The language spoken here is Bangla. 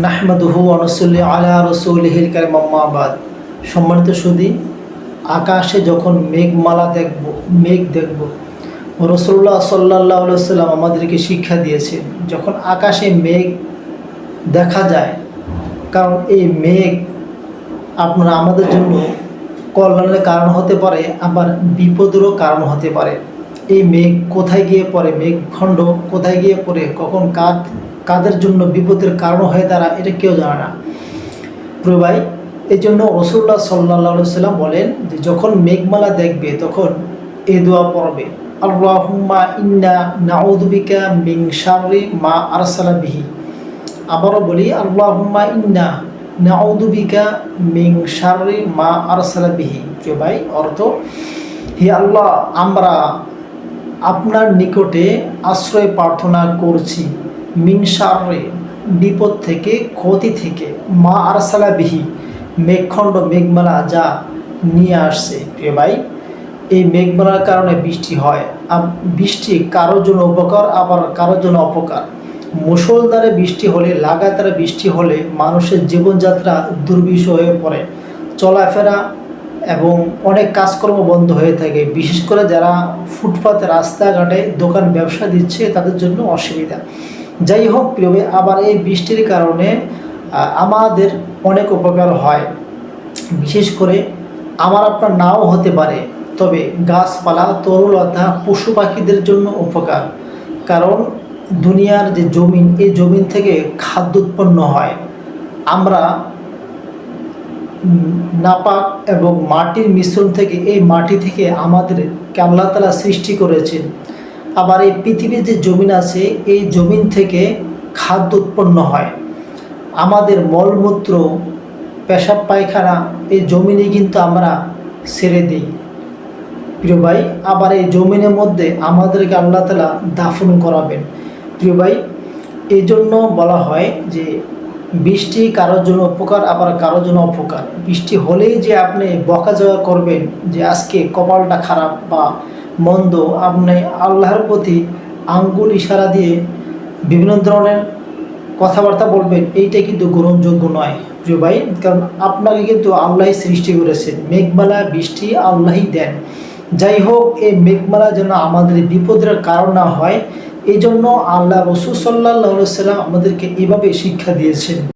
নাহমাদুহু অনসুল্লি আলা রসুলহিল কারিমাবাদ সম্মানিত সুদী আকাশে যখন মেঘমালা দেখব, মেঘ দেখব রসুল্লাহ সাল্লাহ সাল্লাম আমাদেরকে শিক্ষা দিয়েছেন যখন আকাশে মেঘ দেখা যায়, কারণ এই মেঘ আপনারা আমাদের জন্য কল্যাণের কারণ হতে পারে, আবার বিপদেরও কারণ হতে পারে। এই মেঘ কোথায় গিয়ে পড়ে? মেঘখণ্ড কোথায় গিয়ে পড়ে? কখন কাদ কাদের জন্য বিপদের কারণ হয়ে দাঁড়ায় এটা কেউ জানে না। প্রিয় ভাই এই জন্য রসুল্লাহ সাল্লাহ সাল্লাম বলেন যে, যখন মেঘমালা দেখবে, তখন এ দোয়া পড়বে। আল্লাহুম্মা ইন্না নাউদুবিকা মিং মা আরসালা বিহি। আবারও বলি, আল্লাহুম্মা ইন্না নাউদুবিকা মিং মা আরসালা বিহি। প্রিয় ভাই, অর্থ, হি আল্লাহ, আমরা আপনার নিকটে আশ্রয় প্রার্থনা করছি। মিনসারে বিপদ থেকে, ক্ষতি থেকে। মা আরসালা বিহি, মেঘখণ্ড মেঘমালা যা নিয়ে আসছে। প্রিয় ভাই, এই মেঘমালার কারণে বৃষ্টি হয়। বৃষ্টি কারোর জন্য উপকার, আবার কারোর জন্য অপকার। মুসলধারে বৃষ্টি হলে, লাগাতার বৃষ্টি হলে মানুষের জীবনযাত্রা দুর্বিষ হয়ে পড়ে। চলাফেরা এবং অনেক কাজকর্ম বন্ধ হয়ে থাকে। বিশেষ করে যারা ফুটপাতে, রাস্তাঘাটে দোকান ব্যবসা দিচ্ছে, তাদের জন্য অসুবিধা। যাই হোক, প্রিয় আবার এই বৃষ্টির কারণে আমাদের অনেক উপকার হয়। বিশেষ করে আমার আপনার নাও হতে পারে, তবে গাছপালা তরুলতা পশু পাখিদের জন্য উপকার। কারণ দুনিয়ার যে জমিন, এই জমিন থেকে খাদ্য উৎপন্ন হয়। আমরা নাপাক এবং মাটির মিশ্রণ থেকে এই মাটি থেকে আমাদের আল্লাহ তালা সৃষ্টি করেছেন আবার এই পৃথিবীর যে জমিন আছে, এই জমিন থেকে খাদ্য উৎপন্ন হয়। আমাদের মলমূত্র, পেশাব পায়খানা, এই জমিনে কিন্তু আমরা ছেড়ে দিই। প্রিয় ভাই, আবার এই জমিনের মধ্যে আমাদেরকে আল্লাহ তালা দাফন করাবেন। প্রিয় ভাই এই জন্য বলা হয় যে বৃষ্টি কারোর জন্য উপকার, আবার কারোর জন্য অপকার। বৃষ্টি হলেই যে আপনি বকাঝকা করবেন যে আজকে কপালটা খারাপ বা মন্দ, আপনি আল্লাহর প্রতি আঙ্গুল ইশারা দিয়ে বিভিন্ন ধরনের কথাবার্তা বলবেন, এইটা কিন্তু গ্রহণযোগ্য নয়। প্রিয় ভাই, কারণ আপনাকে কিন্তু আল্লাহই সৃষ্টি করেছেন। মেঘমালা, বৃষ্টি আল্লাহই দেন। যাই হোক এই মেঘমালা যেন আমাদের বিপদের কারণ না হয় এই জন্য আল্লাহ রসুল সাল্লাহ সাল্লাম আমাদেরকে এভাবে শিক্ষা দিয়েছেন।